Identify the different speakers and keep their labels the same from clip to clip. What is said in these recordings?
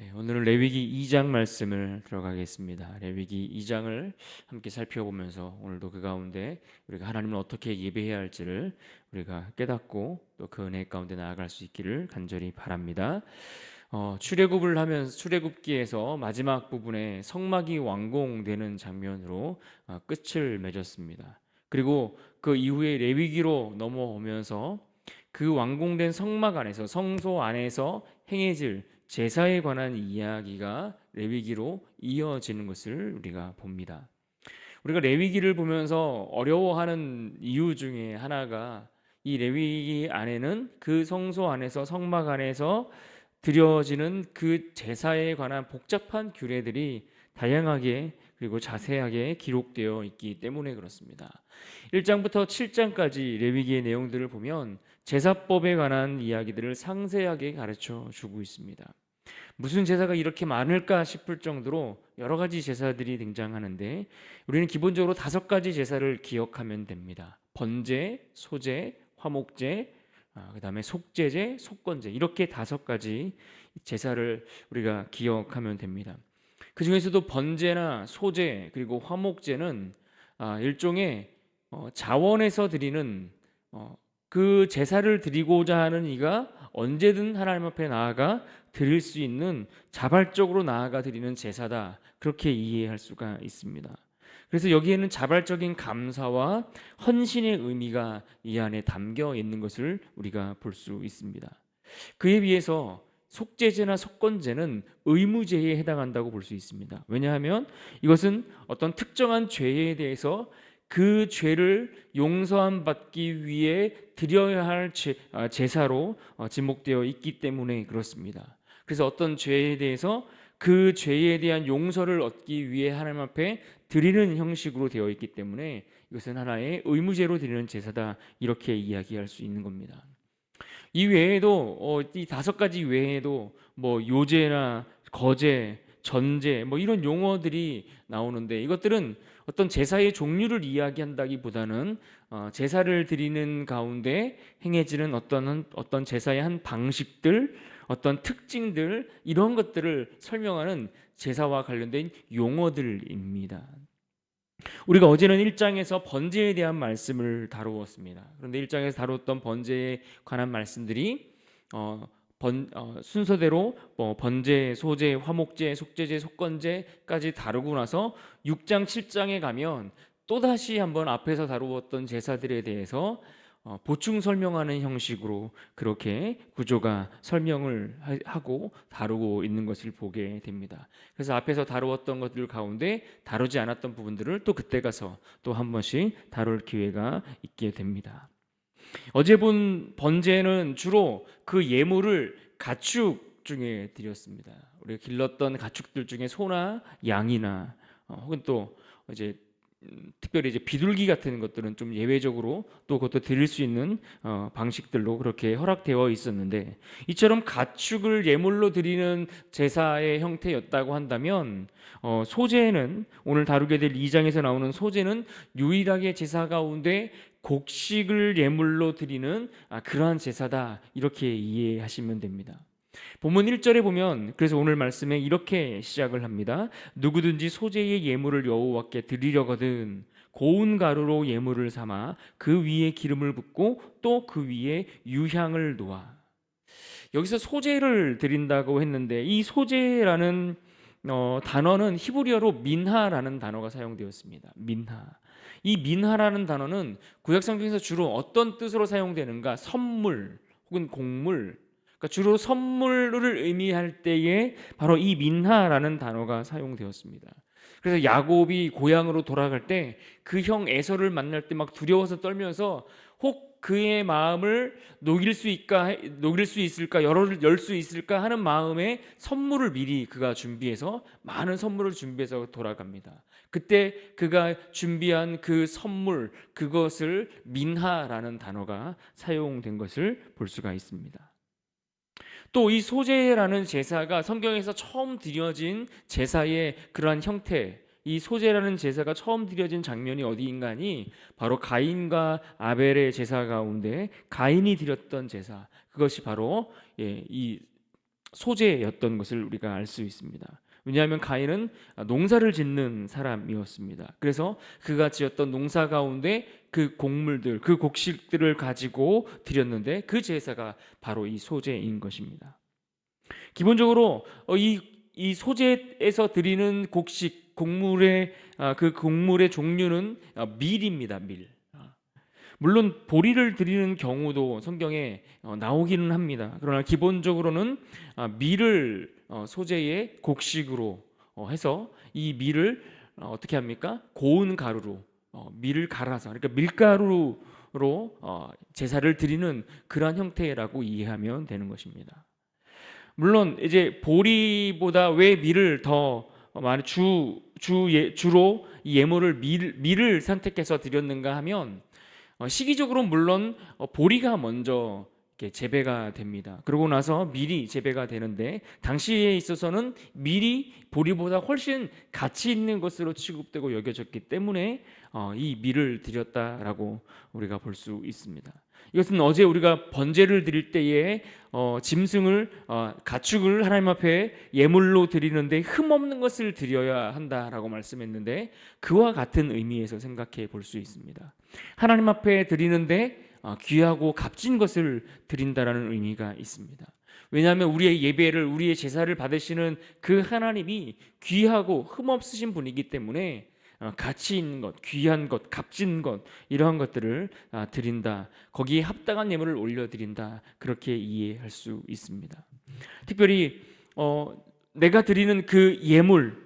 Speaker 1: 예, 오늘은 레위기 2장 말씀을 들어가겠습니다. 레위기 2장을 함께 살펴보면서 오늘도 그 가운데 우리가 하나님을 어떻게 예배해야 할지를 우리가 깨닫고 또 그 은혜 가운데 나아갈 수 있기를 간절히 바랍니다. 어, 출애굽을 하면 출애굽기에서 마지막 부분에 성막이 완공되는 장면으로 어, 끝을 맺었습니다. 그리고 그 이후에 레위기로 넘어오면서 그 완공된 성막 안에서 성소 안에서 행해질 제사에 관한 이야기가 레위기로 이어지는 것을 우리가 봅니다. 우리가 레위기를 보면서 어려워하는 이유 중에 하나가 이 레위기 안에는 그 성소 안에서 성막 안에서 드려지는 그 제사에 관한 복잡한 규례들이 다양하게 그리고 자세하게 기록되어 있기 때문에 그렇습니다. 1장부터 7장까지 레위기의 내용들을 보면 제사법에 관한 이야기들을 상세하게 가르쳐 주고 있습니다. 무슨 제사가 이렇게 많을까 싶을 정도로 여러 가지 제사들이 등장하는데 우리는 기본적으로 다섯 가지 제사를 기억하면 됩니다. 번제, 소제, 화목제, 아, 그다음에 속제제, 속건제 이렇게 다섯 가지 제사를 우리가 기억하면 됩니다. 그 중에서도 번제나 소제 그리고 화목제는 아, 일종의 어, 자원에서 드리는 어, 그 제사를 드리고자 하는 이가 언제든 하나님 앞에 나아가 드릴 수 있는 자발적으로 나아가 드리는 제사다. 그렇게 이해할 수가 있습니다. 그래서 여기에는 자발적인 감사와 헌신의 의미가 이 안에 담겨 있는 것을 우리가 볼 수 있습니다. 그에 비해서 속죄제나 속건제는 의무제에 해당한다고 볼 수 있습니다. 왜냐하면 이것은 어떤 특정한 죄에 대해서 그 죄를 용서함 받기 위해 드려야 할 제, 아, 제사로 어, 지목되어 있기 때문에 그렇습니다. 그래서 어떤 죄에 대해서 그 죄에 대한 용서를 얻기 위해 하나님 앞에 드리는 형식으로 되어 있기 때문에 이것은 하나의 의무제로 드리는 제사다 이렇게 이야기할 수 있는 겁니다. 이 외에도 어, 이 다섯 가지 외에도 뭐 요제나 거제, 전제 뭐 이런 용어들이 나오는데 이것들은 어떤 제사의 종류를 이야기한다기보다는 어, 제사를 드리는 가운데 행해지는 어떤 어떤 제사의 한 방식들, 어떤 특징들 이런 것들을 설명하는 제사와 관련된 용어들입니다. 우리가 어제는 1장에서 번제에 대한 말씀을 다루었습니다. 그런데 1장에서 다루었던 번제에 관한 말씀들이 어, 번, 어, 순서대로 뭐 번제, 소제, 화목제, 속제제, 속건제까지 다루고 나서 6장, 7장에 가면 또 다시 한번 앞에서 다루었던 제사들에 대해서 어, 보충 설명하는 형식으로 그렇게 구조가 설명을 하고 다루고 있는 것을 보게 됩니다. 그래서 앞에서 다루었던 것들 가운데 다루지 않았던 부분들을 또 그때 가서 또 한 번씩 다룰 기회가 있게 됩니다. 어제 본 번제는 주로 그 예물을 가축 중에 드렸습니다. 우리가 길렀던 가축들 중에 소나 양이나 어, 혹은 또 이제 음, 특별히 이제 비둘기 같은 것들은 좀 예외적으로 또 그것도 드릴 수 있는 어, 방식들로 그렇게 허락되어 있었는데 이처럼 가축을 예물로 드리는 제사의 형태였다고 한다면 어, 소제는 오늘 다루게 될 2장에서 나오는 소제는 유일하게 제사 가운데 곡식을 예물로 드리는 아, 그러한 제사다 이렇게 이해하시면 됩니다. 본문 1절에 보면 그래서 오늘 말씀에 이렇게 시작을 합니다. 누구든지 소재의 예물을 여호와께 드리려거든 고운 가루로 예물을 삼아 그 위에 기름을 붓고 또 그 위에 유향을 놓아. 여기서 소재를 드린다고 했는데 이 소재라는 어, 단어는 히브리어로 민하라는 단어가 사용되었습니다. 민하. 이 민하라는 단어는 구약 성경에서 주로 어떤 뜻으로 사용되는가? 선물 혹은 곡물 그러니까 주로 선물을 의미할 때에 바로 이 민하라는 단어가 사용되었습니다. 그래서 야곱이 고향으로 돌아갈 때 그 형 에서를 만날 때 막 두려워서 떨면서 혹 그의 마음을 녹일 수 있까 녹일 수 있을까 열수 있을까 하는 마음에 선물을 미리 그가 준비해서 많은 선물을 준비해서 돌아갑니다. 그때 그가 준비한 그 선물 그것을 민하라는 단어가 사용된 것을 볼 수가 있습니다. 또 이 소제라는 제사가 성경에서 처음 드려진 제사의 그러한 형태 이 소제라는 제사가 처음 드려진 장면이 어디인가니 바로 가인과 아벨의 제사 가운데 가인이 드렸던 제사 그것이 바로 예, 이 소재였던 것을 우리가 알 수 있습니다. 왜냐하면 가인은 농사를 짓는 사람이었습니다. 그래서 그가 지었던 농사 가운데 그 곡물들, 그 곡식들을 가지고 드렸는데 그 제사가 바로 이 소재인 것입니다. 기본적으로 어, 이, 이 소재에서 드리는 곡식, 곡물의 아, 그 곡물의 종류는 아, 밀입니다. 밀. 아. 물론 보리를 드리는 경우도 성경에 어, 나오기는 합니다. 그러나 기본적으로는 밀을 어, 소재의 곡식으로 해서 이 밀을 어떻게 합니까? 고운 가루로 밀을 갈아서 그러니까 밀가루로 제사를 드리는 그러한 형태라고 이해하면 되는 것입니다. 물론 이제 보리보다 왜 밀을 더 많이 주, 주 예, 주로 이 예물을 밀, 밀을 선택해서 드렸는가 하면 어, 시기적으로 물론 어, 보리가 먼저 재배가 됩니다. 그러고 나서 밀이 재배가 되는데 당시에 있어서는 밀이 보리보다 훨씬 가치 있는 것으로 취급되고 여겨졌기 때문에 어, 이 밀을 드렸다라고 우리가 볼 수 있습니다. 이것은 어제 우리가 번제를 드릴 때에 어, 짐승을 어, 가축을 하나님 앞에 예물로 드리는데 흠 없는 것을 드려야 한다라고 말씀했는데 그와 같은 의미에서 생각해 볼 수 있습니다. 하나님 앞에 드리는데 어, 귀하고 값진 것을 드린다라는 의미가 있습니다. 왜냐하면 우리의 예배를 우리의 제사를 받으시는 그 하나님이 귀하고 흠 없으신 분이기 때문에 어, 가치 있는 것, 귀한 것, 값진 것 이러한 것들을 아, 드린다. 거기에 합당한 예물을 올려 드린다. 그렇게 이해할 수 있습니다. 특별히 어, 내가 드리는 그 예물,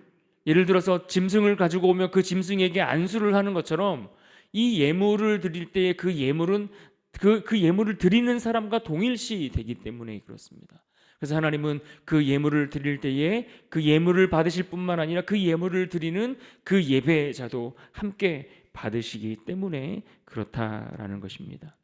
Speaker 1: 예를 들어서 짐승을 가지고 오면 그 짐승에게 안수를 하는 것처럼 이 예물을 드릴 때의 그 예물은 그, 그 예물을 드리는 사람과 동일시 되기 때문에 그렇습니다. 그래서 하나님은 그 예물을 드릴 때에 그 예물을 받으실 뿐만 아니라 그 예물을 드리는 그 예배자도 함께 받으시기 때문에 그렇다라는 것입니다.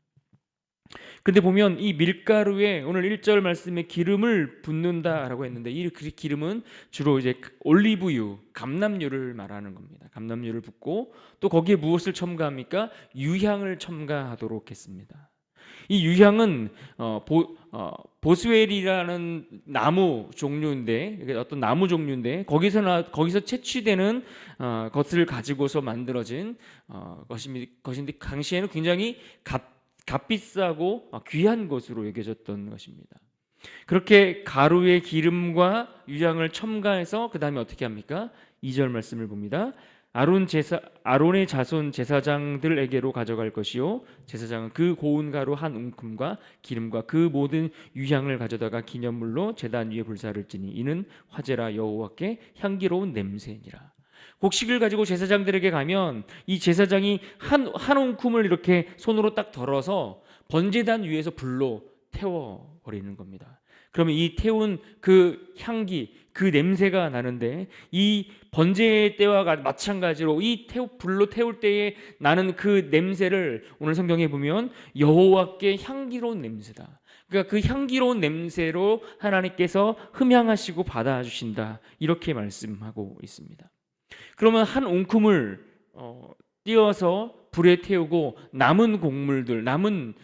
Speaker 1: 근데 보면 이 밀가루에 오늘 1절 말씀에 기름을 붓는다라고 했는데 이 기름은 주로 이제 올리브유, 감람유를 말하는 겁니다. 감람유를 붓고 또 거기에 무엇을 첨가합니까? 유향을 첨가하도록 했습니다. 이 유향은 어, 보, 어, 보스웰이라는 나무 종류인데 어떤 나무 종류인데 거기서 나, 거기서 채취되는 어, 것을 가지고서 만들어진 어, 것입니다. 것인데 당시에는 굉장히 값, 값비싸고 귀한 것으로 여겨졌던 것입니다. 그렇게 가루의 기름과 유향을 첨가해서 그 다음에 어떻게 합니까? 2절 말씀을 봅니다. 아론 제사 아론의 자손 제사장들에게로 가져갈 것이요 제사장은 그 고운 가루 한 웅큼과 기름과 그 모든 유향을 가져다가 기념물로 제단 위에 불사를 지니 이는 화제라 여호와께 향기로운 냄새니라. 곡식을 가지고 제사장들에게 가면 이 제사장이 한한 웅큼을 이렇게 손으로 딱 덜어서 번제단 위에서 불로 태워 버리는 겁니다. 그러면 이 태운 그 향기, 그 냄새가 나는데 이 번제 때와 마찬가지로 이 태우 불로 태울 때에 나는 그 냄새를 오늘 성경에 보면 여호와께 향기로운 냄새다. 그러니까 그 향기로운 냄새로 하나님께서 흠향하시고 받아주신다. 이렇게 말씀하고 있습니다. 그러면 한 옹큼을 어, 띄어서 불에 태우고 남은 곡물들, 남은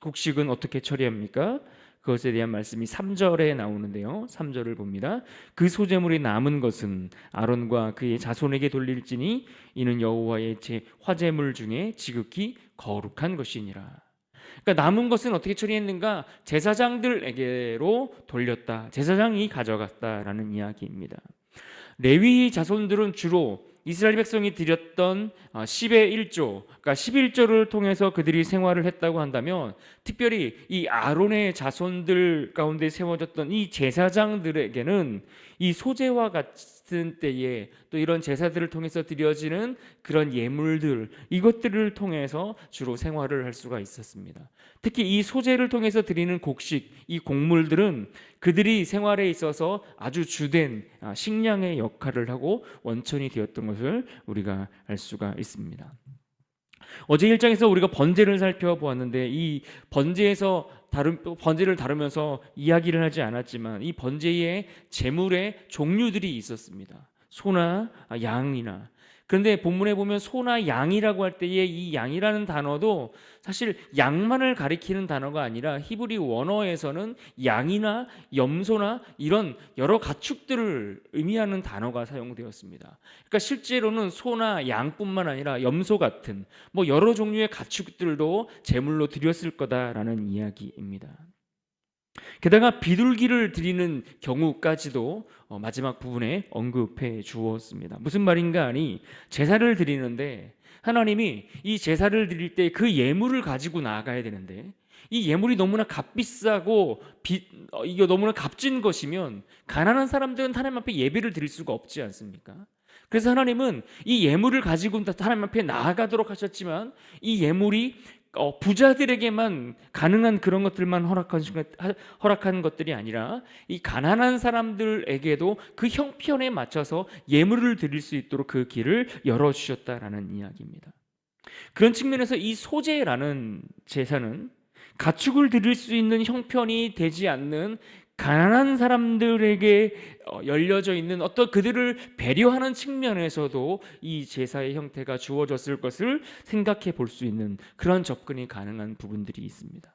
Speaker 1: 곡식은 어떻게 처리합니까? 그것에 대한 말씀이 3절에 나오는데요. 3절을 봅니다. 그 소재물이 남은 것은 아론과 그의 자손에게 돌릴지니 이는 여호와의 제 화제물 중에 지극히 거룩한 것이니라. 그러니까 남은 것은 어떻게 처리했는가? 제사장들에게로 돌렸다. 제사장이 가져갔다라는 이야기입니다. 레위 자손들은 주로 이스라엘 백성이 드렸던 10의 1조, 그러니까 11조를 통해서 그들이 생활을 했다고 한다면 특별히 이 아론의 자손들 가운데 세워졌던 이 제사장들에게는 이 소재와 같 은 때에 또 이런 제사들을 통해서 드려지는 그런 예물들 이것들을 통해서 주로 생활을 할 수가 있었습니다. 특히 이 소재를 통해서 드리는 곡식, 이 곡물들은 그들이 생활에 있어서 아주 주된 아, 식량의 역할을 하고 원천이 되었던 것을 우리가 알 수가 있습니다. 어제 일장에서 우리가 번제를 살펴보았는데 이 번제에서 다른 번제를 다루면서 이야기를 하지 않았지만 이 번제의 제물의 종류들이 있었습니다. 소나 양이나 그런데 본문에 보면 소나 양이라고 할 때에 이 양이라는 단어도 사실 양만을 가리키는 단어가 아니라 히브리 원어에서는 양이나 염소나 이런 여러 가축들을 의미하는 단어가 사용되었습니다. 그러니까 실제로는 소나 양뿐만 아니라 염소 같은 뭐 여러 종류의 가축들도 제물로 드렸을 거다라는 이야기입니다. 게다가 비둘기를 드리는 경우까지도 어, 마지막 부분에 언급해 주었습니다. 무슨 말인가 하니 제사를 드리는데 하나님이 이 제사를 드릴 때 그 예물을 가지고 나아가야 되는데 이 예물이 너무나 값비싸고 비, 어, 이게 너무나 값진 것이면 가난한 사람들은 하나님 앞에 예배를 드릴 수가 없지 않습니까? 그래서 하나님은 이 예물을 가지고 하나님 앞에 나아가도록 하셨지만 이 예물이 어, 부자들에게만 가능한 그런 것들만 허락한, 허락한 것들이 아니라 이 가난한 사람들에게도 그 형편에 맞춰서 예물을 드릴 수 있도록 그 길을 열어주셨다라는 이야기입니다. 그런 측면에서 이 소재라는 제사는 가축을 드릴 수 있는 형편이 되지 않는 가난한 사람들에게 어, 열려져 있는 어떤 그들을 배려하는 측면에서도 이 제사의 형태가 주어졌을 것을 생각해 볼 수 있는 그런 접근이 가능한 부분들이 있습니다.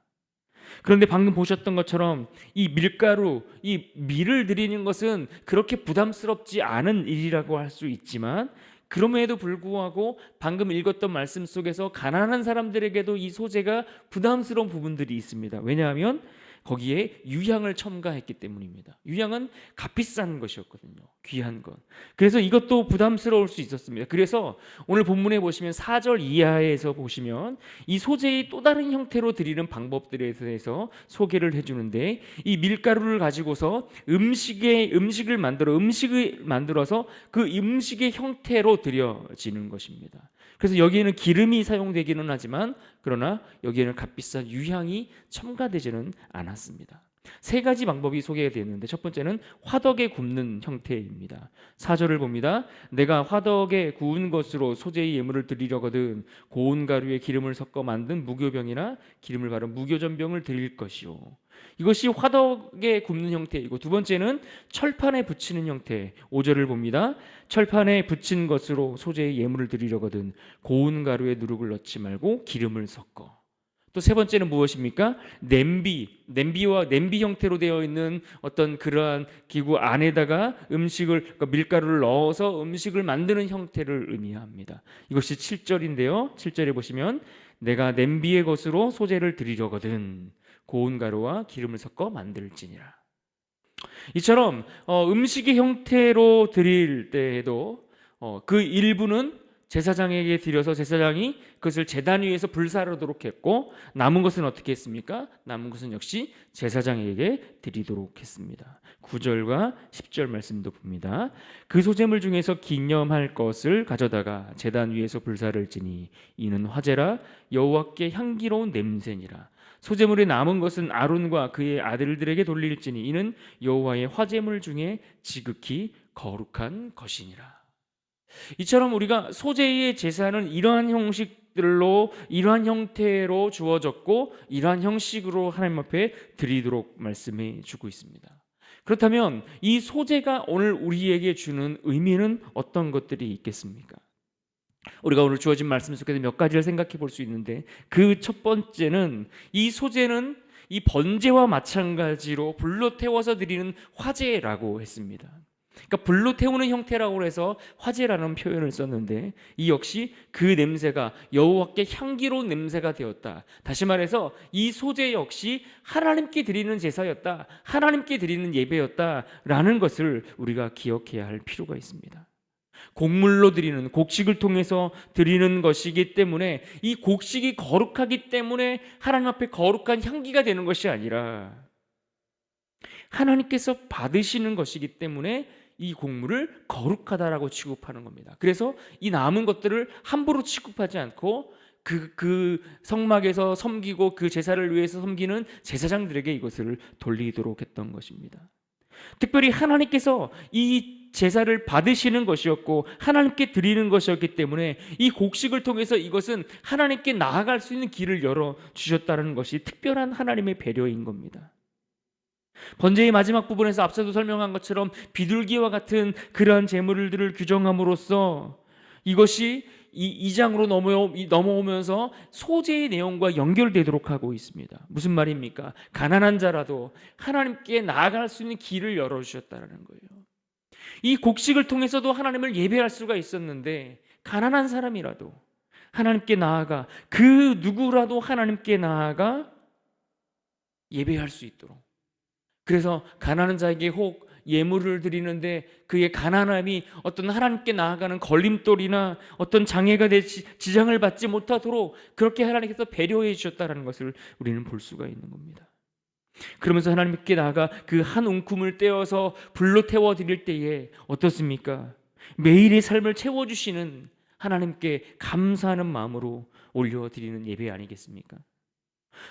Speaker 1: 그런데 방금 보셨던 것처럼 이 밀가루, 이 밀을 드리는 것은 그렇게 부담스럽지 않은 일이라고 할 수 있지만 그럼에도 불구하고 방금 읽었던 말씀 속에서 가난한 사람들에게도 이 소재가 부담스러운 부분들이 있습니다. 왜냐하면 거기에 유향을 첨가했기 때문입니다. 유향은 값비싼 것이었거든요. 귀한 것. 그래서 이것도 부담스러울 수 있었습니다. 그래서 오늘 본문에 보시면 4절 이하에서 보시면 이 소재의 또 다른 형태로 드리는 방법들에 대해서 소개를 해 주는데 이 밀가루를 가지고서 음식의 음식을 만들어 음식을 만들어서 그 음식의 형태로 드려지는 것입니다. 그래서 여기에는 기름이 사용되기는 하지만 그러나 여기에는 값비싼 유향이 첨가되지는 않았습니다. 세 가지 방법이 소개되었는데 첫 번째는 화덕에 굽는 형태입니다. 사절을 봅니다. 내가 화덕에 구운 것으로 소재의 예물을 드리려거든 고운 가루에 기름을 섞어 만든 무교병이나 기름을 바른 무교전병을 드릴 것이요. 이것이 화덕에 굽는 형태이고 두 번째는 철판에 붙이는 형태. 5절을 봅니다. 철판에 붙인 것으로 소재의 예물을 드리려거든 고운 가루에 누룩을 넣지 말고 기름을 섞어. 또 세 번째는 무엇입니까? 냄비, 냄비와 냄비 형태로 되어 있는 어떤 그러한 기구 안에다가 음식을 그러니까 밀가루를 넣어서 음식을 만드는 형태를 의미합니다. 이것이 7절인데요. 7절에 보시면 내가 냄비의 것으로 소재를 드리려거든 고운 가루와 기름을 섞어 만들지니라. 이처럼 어, 음식의 형태로 드릴 때에도 어, 그 일부는 제사장에게 드려서 제사장이 그것을 제단 위에서 불사르도록 했고 남은 것은 어떻게 했습니까? 남은 것은 역시 제사장에게 드리도록 했습니다. 9절과 10절 말씀도 봅니다. 그 소재물 중에서 기념할 것을 가져다가 제단 위에서 불사를 지니 이는 화제라 여호와께 향기로운 냄새니라. 소재물에 남은 것은 아론과 그의 아들들에게 돌릴지니 이는 여호와의 화재물 중에 지극히 거룩한 것이니라. 이처럼 우리가 소재의 제사는 이러한 형식들로 이러한 형태로 주어졌고 이러한 형식으로 하나님 앞에 드리도록 말씀해 주고 있습니다. 그렇다면 이 소재가 오늘 우리에게 주는 의미는 어떤 것들이 있겠습니까? 우리가 오늘 주어진 말씀 속에서 몇 가지를 생각해 볼 수 있는데 그 첫 번째는 이 소재는 이 번제와 마찬가지로 불로 태워서 드리는 화제라고 했습니다. 그러니까 불로 태우는 형태라고 해서 화제라는 표현을 썼는데 이 역시 그 냄새가 여호와께 향기로운 냄새가 되었다. 다시 말해서 이 소재 역시 하나님께 드리는 제사였다. 하나님께 드리는 예배였다라는 것을 우리가 기억해야 할 필요가 있습니다. 곡물로 드리는 곡식을 통해서 드리는 것이기 때문에 이 곡식이 거룩하기 때문에 하나님 앞에 거룩한 향기가 되는 것이 아니라 하나님께서 받으시는 것이기 때문에 이 곡물을 거룩하다라고 취급하는 겁니다. 그래서 이 남은 것들을 함부로 취급하지 않고 그, 그 성막에서 섬기고 그 제사를 위해서 섬기는 제사장들에게 이것을 돌리도록 했던 것입니다. 특별히 하나님께서 이 제사를 받으시는 것이었고 하나님께 드리는 것이었기 때문에 이 곡식을 통해서 이것은 하나님께 나아갈 수 있는 길을 열어 주셨다는 것이 특별한 하나님의 배려인 겁니다. 번제의 마지막 부분에서 앞서도 설명한 것처럼 비둘기와 같은 그러한 제물들을 규정함으로써 이것이 이 2장으로 넘어, 넘어오면서 소재의 내용과 연결되도록 하고 있습니다. 무슨 말입니까? 가난한 자라도 하나님께 나아갈 수 있는 길을 열어주셨다는 거예요. 이 곡식을 통해서도 하나님을 예배할 수가 있었는데 가난한 사람이라도 하나님께 나아가 그 누구라도 하나님께 나아가 예배할 수 있도록 그래서 가난한 자에게 혹 예물을 드리는데 그의 가난함이 어떤 하나님께 나아가는 걸림돌이나 어떤 장애가 되 지장을 받지 못하도록 그렇게 하나님께서 배려해 주셨다는 것을 우리는 볼 수가 있는 겁니다. 그러면서 하나님께 나아가 그한 움큼을 떼어서 불로 태워 드릴 때에 어떻습니까? 매일의 삶을 채워 주시는 하나님께 감사하는 마음으로 올려 드리는 예배 아니겠습니까?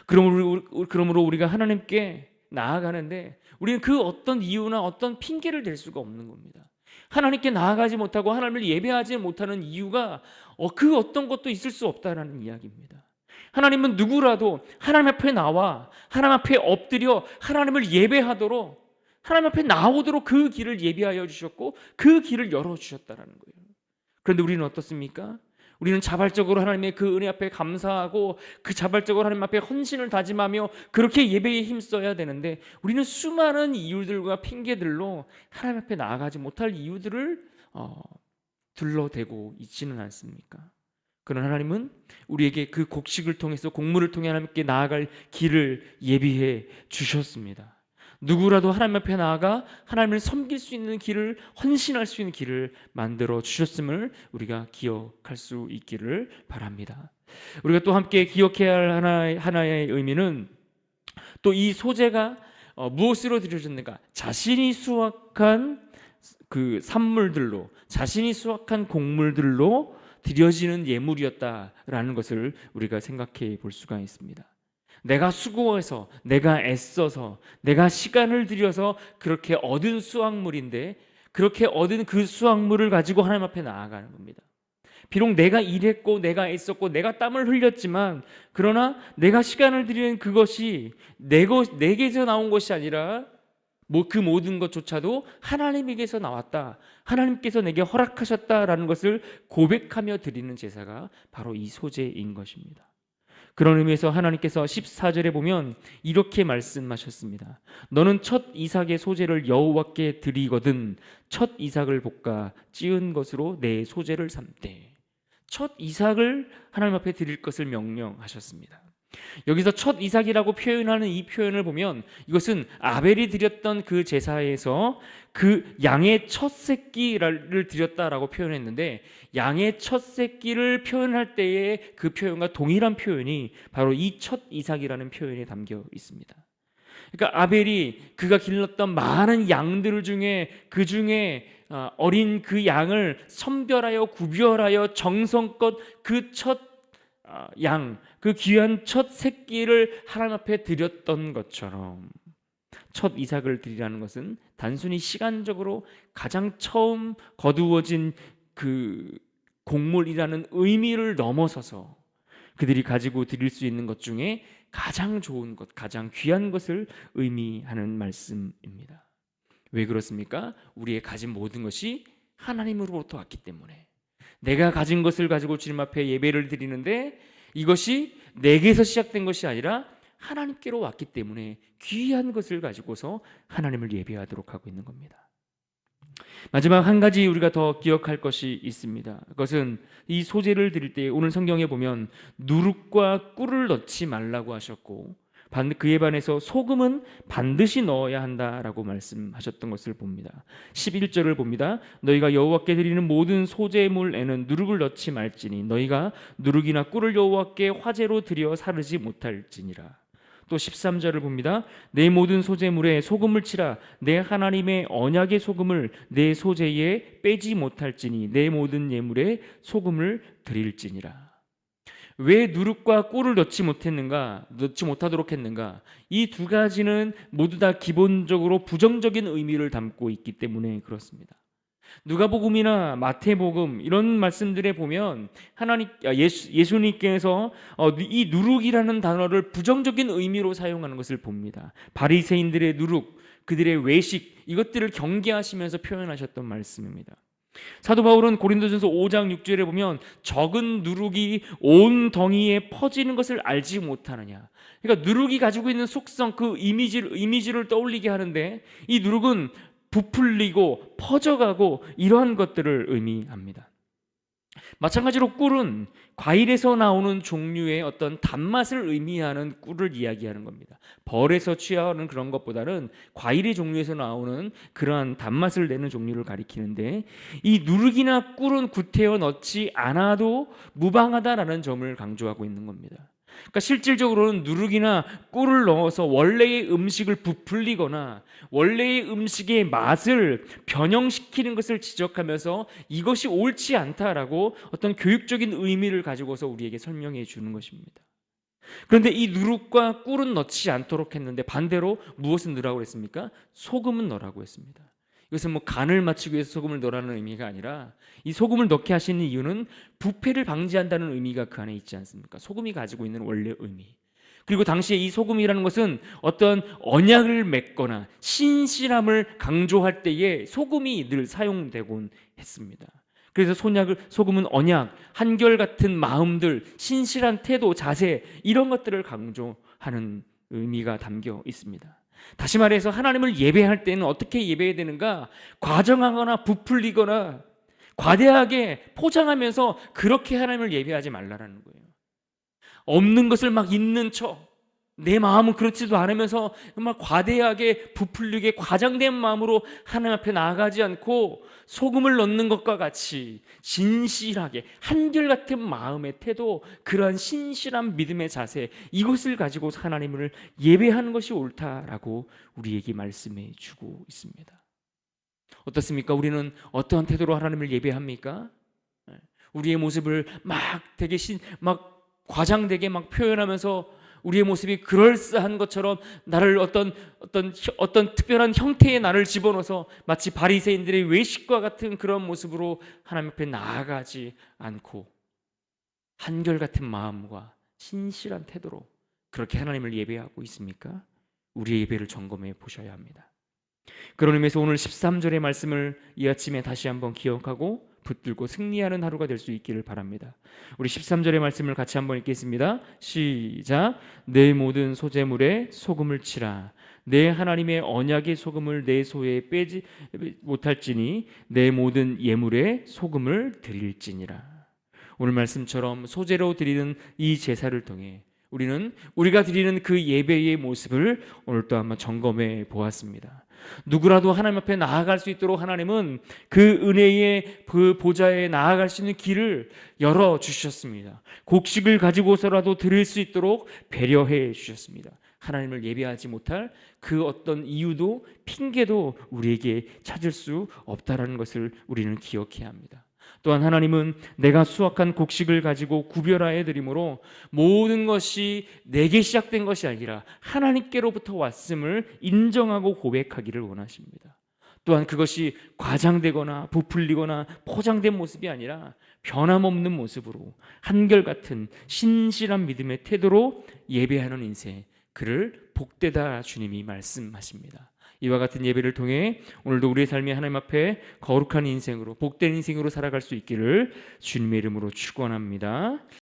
Speaker 1: 그러므로 우리가 하나님께 나아가는데 우리는 그 어떤 이유나 어떤 핑계를 댈 수가 없는 겁니다. 하나님께 나아가지 못하고 하나님을 예배하지 못하는 이유가 어, 그 어떤 것도 있을 수 없다라는 이야기입니다. 하나님은 누구라도 하나님 앞에 나와 하나님 앞에 엎드려 하나님을 예배하도록 하나님 앞에 나오도록 그 길을 예비하여 주셨고 그 길을 열어 주셨다라는 거예요. 그런데 우리는 어떻습니까? 우리는 자발적으로 하나님의 그 은혜 앞에 감사하고 그 자발적으로 하나님 앞에 헌신을 다짐하며 그렇게 예배에 힘써야 되는데 우리는 수많은 이유들과 핑계들로 하나님 앞에 나아가지 못할 이유들을 어, 둘러대고 있지는 않습니까? 그러나 하나님은 우리에게 그 곡식을 통해서 곡물을 통해 하나님께 나아갈 길을 예비해 주셨습니다. 누구라도 하나님 앞에 나아가 하나님을 섬길 수 있는 길을 헌신할 수 있는 길을 만들어 주셨음을 우리가 기억할 수 있기를 바랍니다. 우리가 또 함께 기억해야 할 하나의, 하나의 의미는 또 이 소재가 어, 무엇으로 드려졌는가? 자신이 수확한 그 산물들로 자신이 수확한 곡물들로 드려지는 예물이었다라는 것을 우리가 생각해 볼 수가 있습니다. 내가 수고해서 내가 애써서 내가 시간을 들여서 그렇게 얻은 수확물인데 그렇게 얻은 그 수확물을 가지고 하나님 앞에 나아가는 겁니다. 비록 내가 일했고 내가 애썼고 내가 땀을 흘렸지만 그러나 내가 시간을 들이는 그것이 내거, 내게서 나온 것이 아니라 뭐 그 모든 것조차도 하나님에게서 나왔다. 하나님께서 내게 허락하셨다라는 것을 고백하며 드리는 제사가 바로 이 소재인 것입니다. 그런 의미에서 하나님께서 14절에 보면 이렇게 말씀하셨습니다. 너는 첫 이삭의 소재를 여호와께 드리거든 첫 이삭을 볶아 찌은 것으로 내 소재를 삼되 첫 이삭을 하나님 앞에 드릴 것을 명령하셨습니다. 여기서 첫 이삭이라고 표현하는 이 표현을 보면 이것은 아벨이 드렸던 그 제사에서 그 양의 첫 새끼를 드렸다라고 표현했는데 양의 첫 새끼를 표현할 때의 그 표현과 동일한 표현이 바로 이 첫 이삭이라는 표현에 담겨 있습니다. 그러니까 아벨이 그가 길렀던 많은 양들 중에 그 중에 어, 어린 그 양을 선별하여 구별하여 정성껏 그첫 어, 양, 그 귀한 첫 새끼를 하나님 앞에 드렸던 것처럼 첫 이삭을 드리라는 것은 단순히 시간적으로 가장 처음 거두어진 그 곡물이라는 의미를 넘어서서 그들이 가지고 드릴 수 있는 것 중에 가장 좋은 것, 가장 귀한 것을 의미하는 말씀입니다. 왜 그렇습니까? 우리의 가진 모든 것이 하나님으로부터 왔기 때문에 내가 가진 것을 가지고 주님 앞에 예배를 드리는데 이것이 내게서 시작된 것이 아니라 하나님께로 왔기 때문에 귀한 것을 가지고서 하나님을 예배하도록 하고 있는 겁니다. 마지막 한 가지 우리가 더 기억할 것이 있습니다. 그것은 이 소재를 드릴 때 오늘 성경에 보면 누룩과 꿀을 넣지 말라고 하셨고 그에 반해서 소금은 반드시 넣어야 한다라고 말씀하셨던 것을 봅니다. 11절을 봅니다. 너희가 여호와께 드리는 모든 소재물에는 누룩을 넣지 말지니 너희가 누룩이나 꿀을 여호와께 화제로 드려 사르지 못할지니라. 또 13절을 봅니다. 내 모든 소재물에 소금을 치라 내 하나님의 언약의 소금을 내 소재에 빼지 못할지니 내 모든 예물에 소금을 드릴지니라. 왜 누룩과 꿀을 넣지 못했는가, 넣지 못하도록 했는가? 이 두 가지는 모두 다 기본적으로 부정적인 의미를 담고 있기 때문에 그렇습니다. 누가복음이나 마태복음 이런 말씀들에 보면 하나님 아, 예수, 예수님께서 어, 이 누룩이라는 단어를 부정적인 의미로 사용하는 것을 봅니다. 바리새인들의 누룩, 그들의 외식 이것들을 경계하시면서 표현하셨던 말씀입니다. 사도 바울은 고린도전서 5장 6절에 보면 적은 누룩이 온 덩이에 퍼지는 것을 알지 못하느냐. 그러니까 누룩이 가지고 있는 속성 그 이미지를 이미지를 떠올리게 하는데 이 누룩은 부풀리고 퍼져가고 이러한 것들을 의미합니다. 마찬가지로 꿀은 과일에서 나오는 종류의 어떤 단맛을 의미하는 꿀을 이야기하는 겁니다. 벌에서 취하는 그런 것보다는 과일의 종류에서 나오는 그러한 단맛을 내는 종류를 가리키는데 이 누룩이나 꿀은 구태여 넣지 않아도 무방하다라는 점을 강조하고 있는 겁니다. 그러니까 실질적으로는 누룩이나 꿀을 넣어서 원래의 음식을 부풀리거나 원래의 음식의 맛을 변형시키는 것을 지적하면서 이것이 옳지 않다라고 어떤 교육적인 의미를 가지고서 우리에게 설명해 주는 것입니다. 그런데 이 누룩과 꿀은 넣지 않도록 했는데 반대로 무엇은 넣으라고 했습니까? 소금은 넣으라고 했습니다. 이것은 뭐 간을 맞추기 위해서 소금을 넣으라는 의미가 아니라 이 소금을 넣게 하시는 이유는 부패를 방지한다는 의미가 그 안에 있지 않습니까? 소금이 가지고 있는 원래 의미. 그리고 당시에 이 소금이라는 것은 어떤 언약을 맺거나 신실함을 강조할 때에 소금이 늘 사용되곤 했습니다. 그래서 소약을 소금은 언약, 한결 같은 마음들, 신실한 태도, 자세 이런 것들을 강조하는 의미가 담겨 있습니다. 다시 말해서 하나님을 예배할 때는 어떻게 예배해야 되는가? 과정하거나 부풀리거나 과대하게 포장하면서 그렇게 하나님을 예배하지 말라라는 거예요. 없는 것을 막 있는 척, 내 마음은 그렇지도 않으면서 정말 과대하게 부풀리게 과장된 마음으로 하나님 앞에 나아가지 않고 소금을 넣는 것과 같이 진실하게 한결같은 마음의 태도 그러한 신실한 믿음의 자세 이것을 가지고 하나님을 예배하는 것이 옳다라고 우리에게 말씀해 주고 있습니다. 어떻습니까? 우리는 어떠한 태도로 하나님을 예배합니까? 우리의 모습을 막 되게 신, 막 과장되게 막 표현하면서 우리의 모습이 그럴싸한 것처럼 나를 어떤 어떤 어떤 특별한 형태의 나를 집어넣어서 마치 바리새인들의 외식과 같은 그런 모습으로 하나님 앞에 나아가지 않고 한결 같은 마음과 신실한 태도로 그렇게 하나님을 예배하고 있습니까? 우리의 예배를 점검해 보셔야 합니다. 그런 의미에서 오늘 13절의 말씀을 이 아침에 다시 한번 기억하고 붙들고 승리하는 하루가 될 수 있기를 바랍니다. 우리 13절의 말씀을 같이 한번 읽겠습니다. 시작. 내 모든 소재물에 소금을 치라. 내 하나님의 언약의 소금을 내 소에 빼지 못할지니 내 모든 예물에 소금을 드릴지니라. 오늘 말씀처럼 소재로 드리는 이 제사를 통해 우리는 우리가 드리는 그 예배의 모습을 오늘 또 한번 점검해 보았습니다. 누구라도 하나님 앞에 나아갈 수 있도록 하나님은 그 은혜의 그 보좌에 나아갈 수 있는 길을 열어 주셨습니다. 곡식을 가지고서라도 드릴 수 있도록 배려해 주셨습니다. 하나님을 예배하지 못할 그 어떤 이유도 핑계도 우리에게 찾을 수 없다라는 것을 우리는 기억해야 합니다. 또한 하나님은 내가 수확한 곡식을 가지고 구별하여 드림으로 모든 것이 내게 시작된 것이 아니라 하나님께로부터 왔음을 인정하고 고백하기를 원하십니다. 또한 그것이 과장되거나 부풀리거나 포장된 모습이 아니라 변함없는 모습으로 한결같은 신실한 믿음의 태도로 예배하는 인생 그를 복되다 주님이 말씀하십니다. 이와 같은 예배를 통해 오늘도 우리의 삶이 하나님 앞에 거룩한 인생으로 복된 인생으로 살아갈 수 있기를 주님의 이름으로 축원합니다.